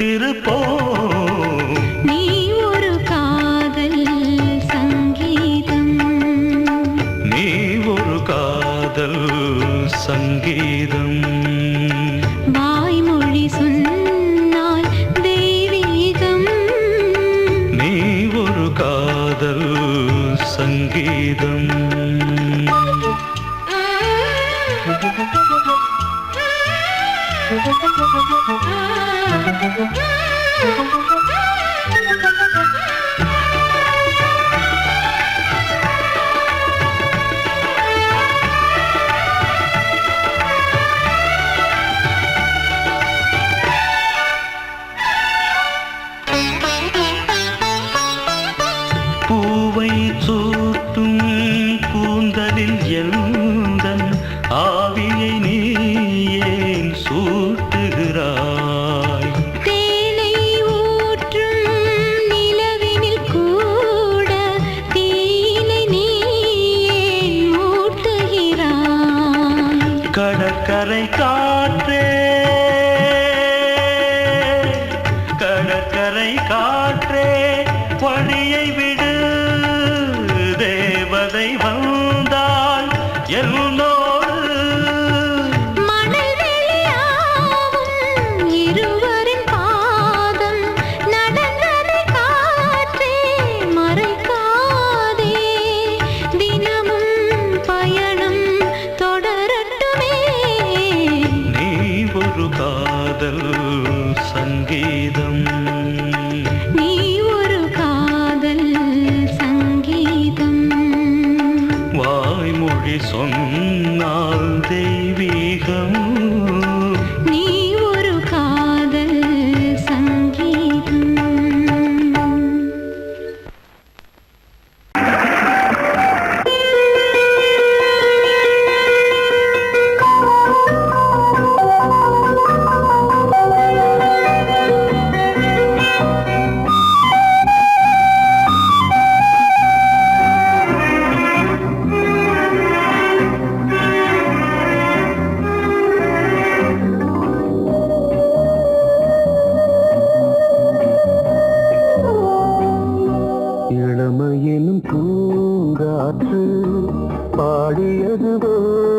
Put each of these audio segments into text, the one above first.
பட்டிருப்போம் நீ ஒரு காதல் சங்கீதம் நீ ஒரு காதல் சங்கீதம் வாய்மொழி சொன்னால் தெய்வீகம் நீ ஒரு காதல் சங்கீதம் Thank you. Thank you.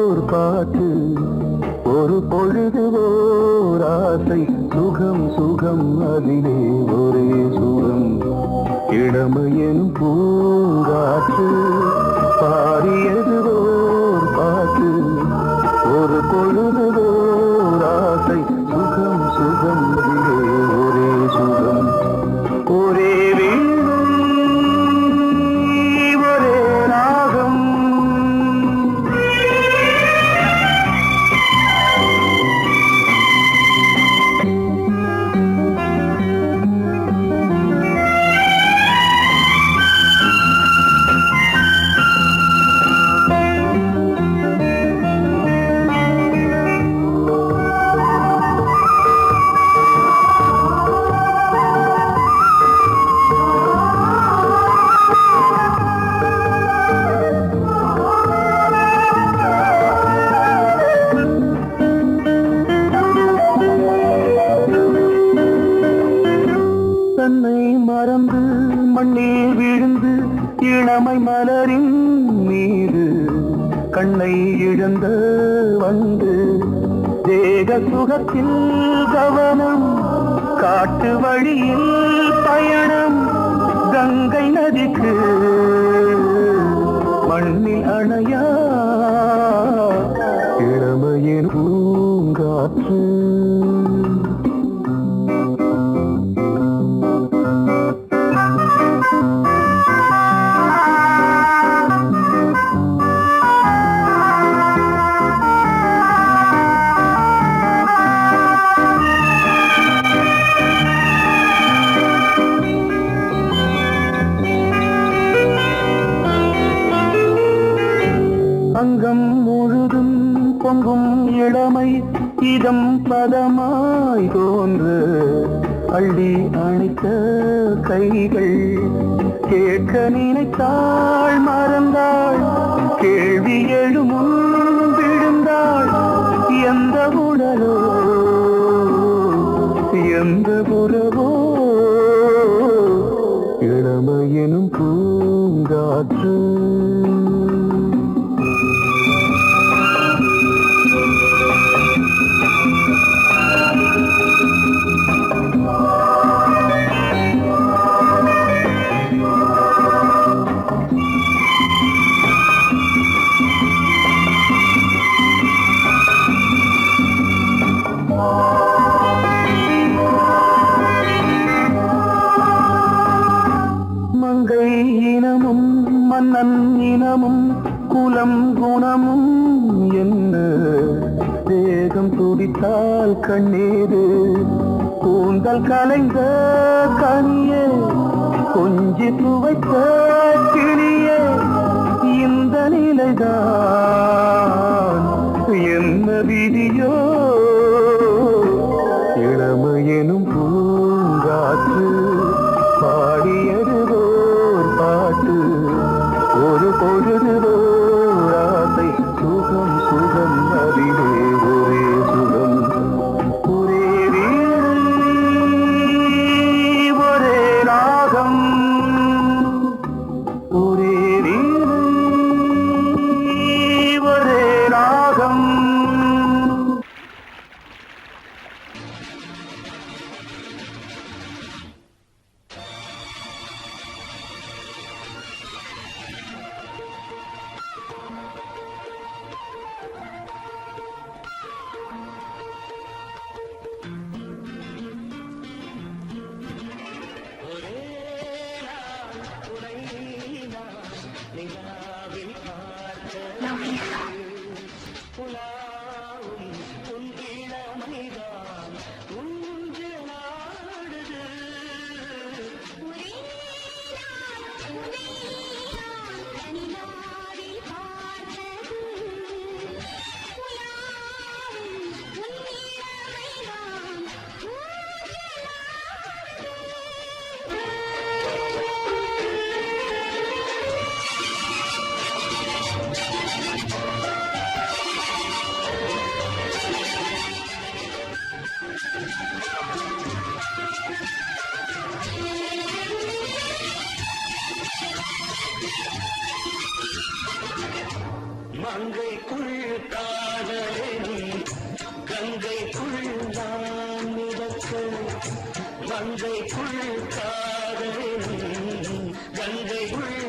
ஓர் பாட்டு ஒரு பொழுது ஓர் ஆசை. சுகம் சுகம் அதிலே ஒரே சுகம். இளமையனும் பூங்காற்று பாரியது கைகள் Yeah. கங்கை மங்கைக்குள் காதலின் கங்கை நான்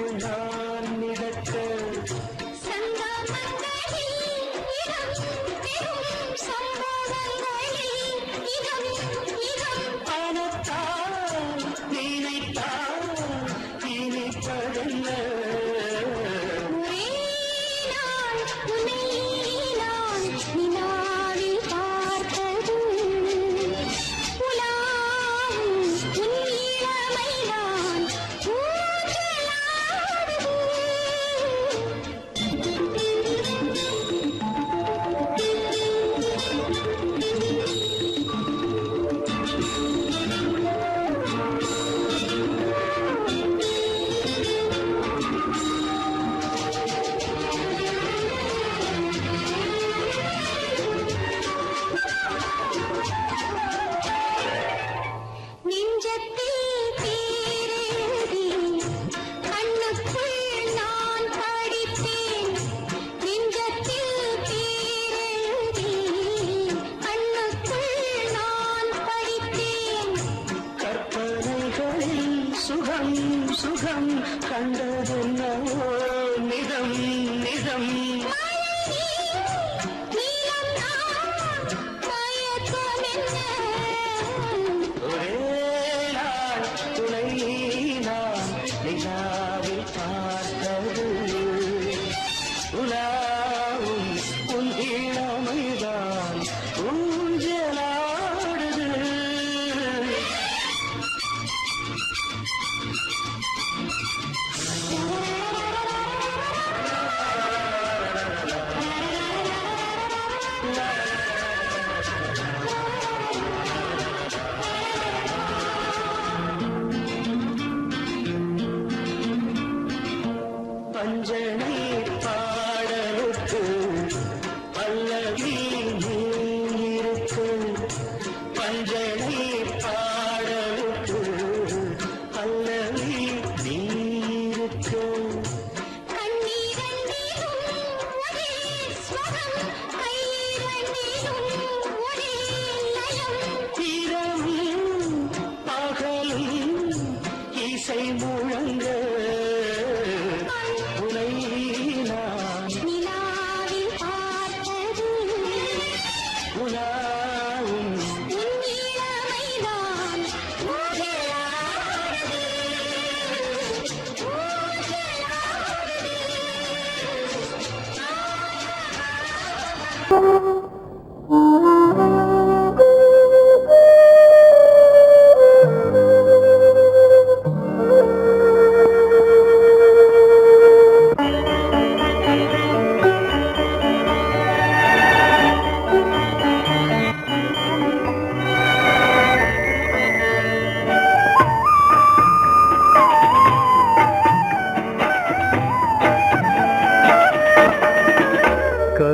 இசை மூழ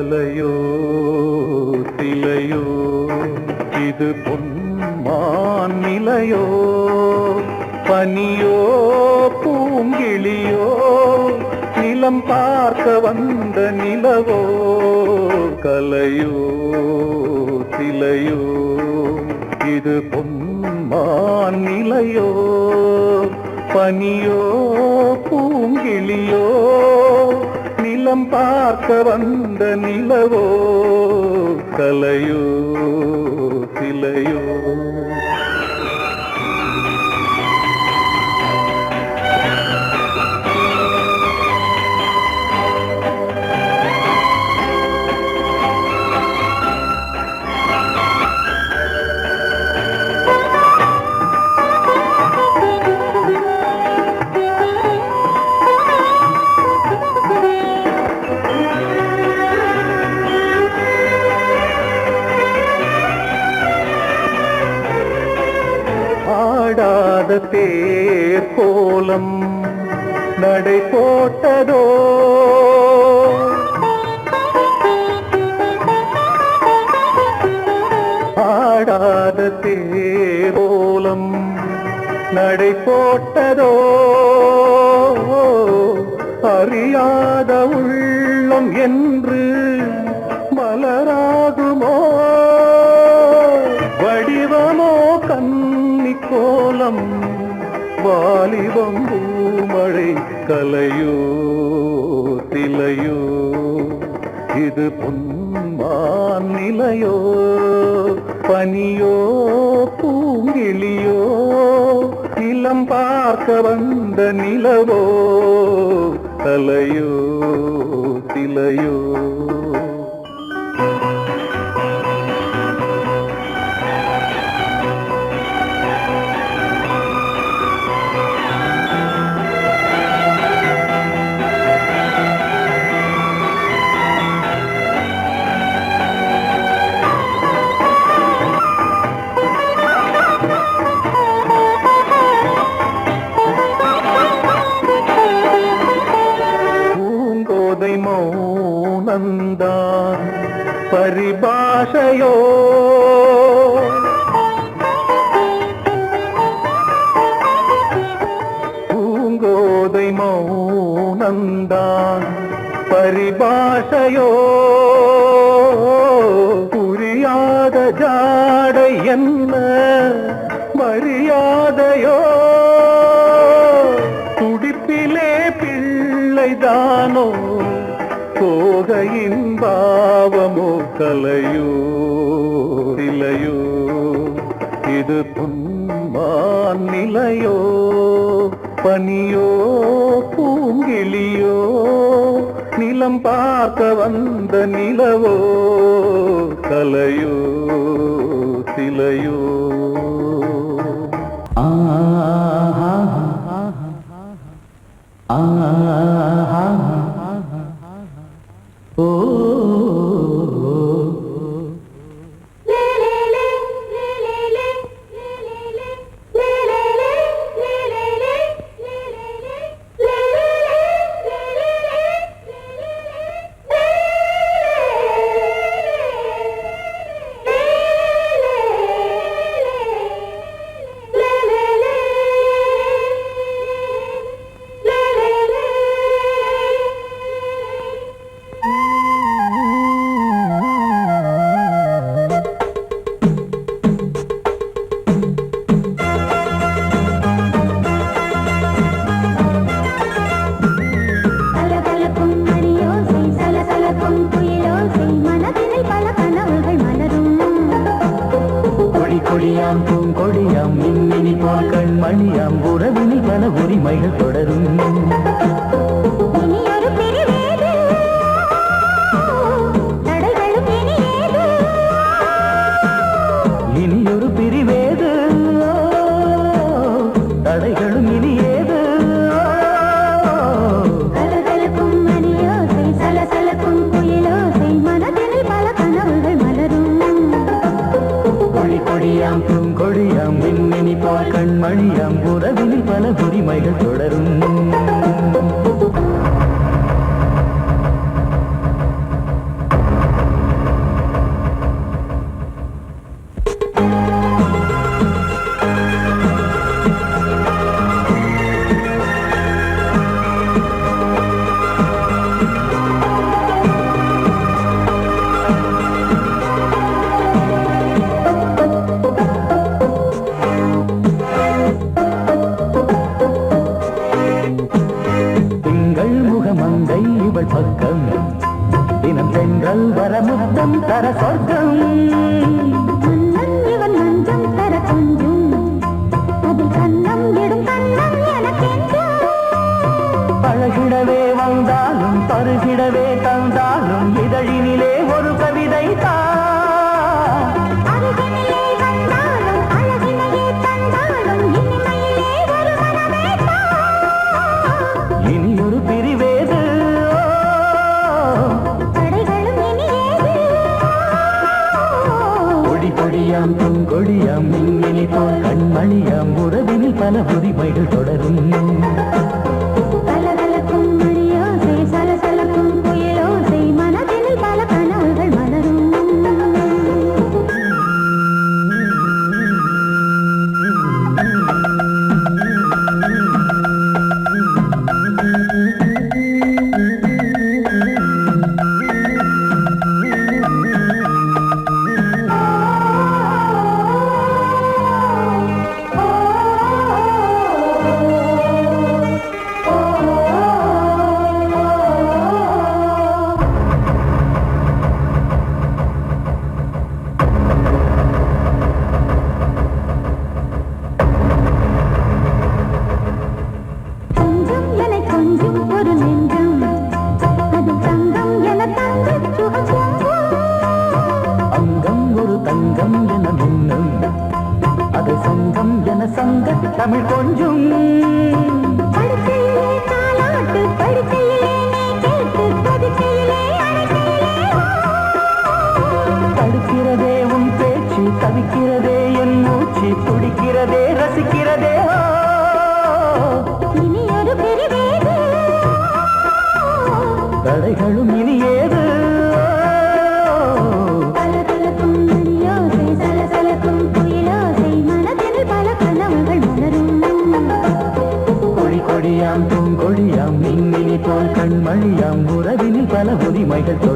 மாலையோ சிலையோ இது பொன்மான் நிலையோ பனியோ பூங்கிளியோ நிலம் பார்க்க வந்த நிலவோ கலையோ சிலையோ இது பொன்மான் நிலையோ பனியோ பூங்கிளியோ நிலம் பார்க்க வந்த நிலவோ கலையோ சிலையோ தேர் கோலம் நடை போட்டதோ வாலிபம் பூமழை கலையோ திலையோ. இது பொன்மான் நிலையோ பனியோ பூங்கிளியோ நிலம் பார்க்க வந்த நிலவோ கலையோ திலையோ. பரிபாஷையோ. பூங்கோதை மௌனந்தான் பரிபாஷையோ. கலையோ சிலையோ இது துன்பான் நிலையோ பனியோ பூங்கிளியோ நிலம் பார்க்க வந்த நிலவோ. கலையோ சிலையோ உறவினில் உரிமைகள் தொடரும் பல